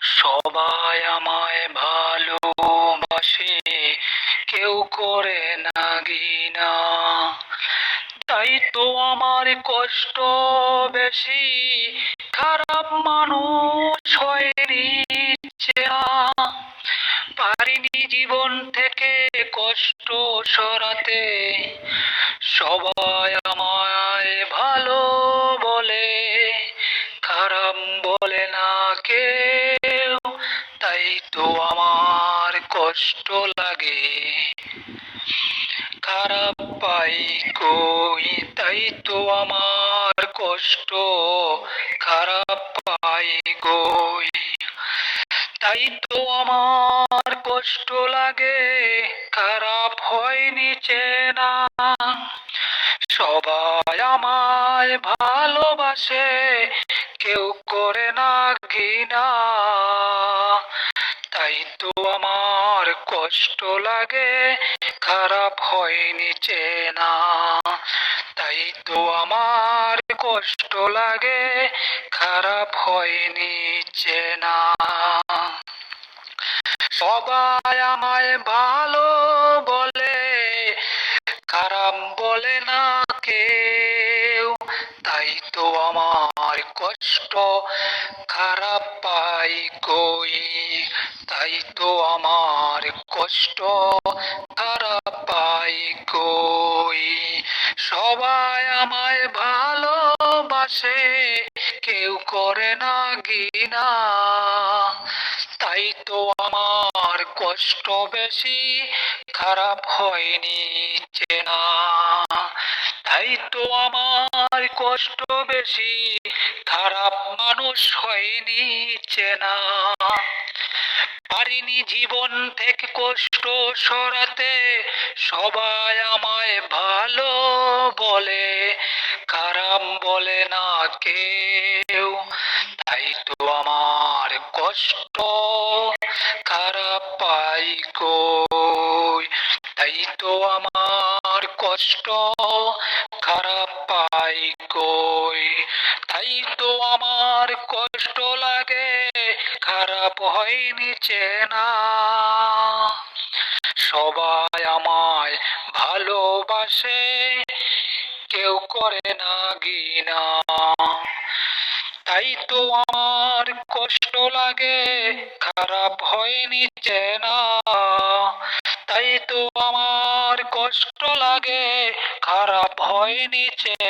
সবাই আমায় ভালোবাসে, কেউ করে না ঘৃণা। তাই তো আমার কষ্ট বেশি, খারাপ মানুষ হয়ে নিচ্ছে পারিনি জীবন থেকে কষ্ট সরাতে, সবাই আমায় ভালো বলে। তাই তো আমার কষ্ট লাগে। খারাপ পাই কই? তাই তো আমার কষ্ট। খারাপ পাই কই? তাই তো আমার কষ্ট লাগে। খারাপ হয়নি চেনা সবাই আমায় ভালোবাসে। কেউ করে না ঘৃণা। তাই তো আমার কষ্ট লাগে, খারাপ হয়নি চেনা। তাই তো আমার কষ্ট লাগে, খারাপ হয়নি চেনা। সবাই আমায় ভালো বলে, খারাপ বলে না কেউ। তাই তো আমার কষ্ট, খারাপ পাই কই। তাই তো আমার কষ্ট খারাপ পাই কই? সবাই আমায় ভালোবাসে, কেউ করে না গিনা তাই তো আমার কষ্ট বেশি, খারাপ হয়নি চেনা। তাই তো আমার কষ্ট বেশি, খারাপ মানুষ হয়নি চেনা। পারিনি জীবন থেকে কষ্ট সরাতে, সবাই আমায় ভালো বলে, খারাপ বলে না কেউ। তাই তো আমার কষ্ট, খারাপ পাই কই? তাই তো আমার কষ্ট, খারাপ পাই কই? তাই তো আমার কষ্ট লাগে। খারাপ হয়নি চেনা সবাই আমায় ভালোবাসে, কেউ করে না গিনা তাই তো আমার কষ্ট লাগে, খারাপ হয়নি চেনা তাই তো আমার কষ্ট লাগে, খারাপ হয়নি চেনা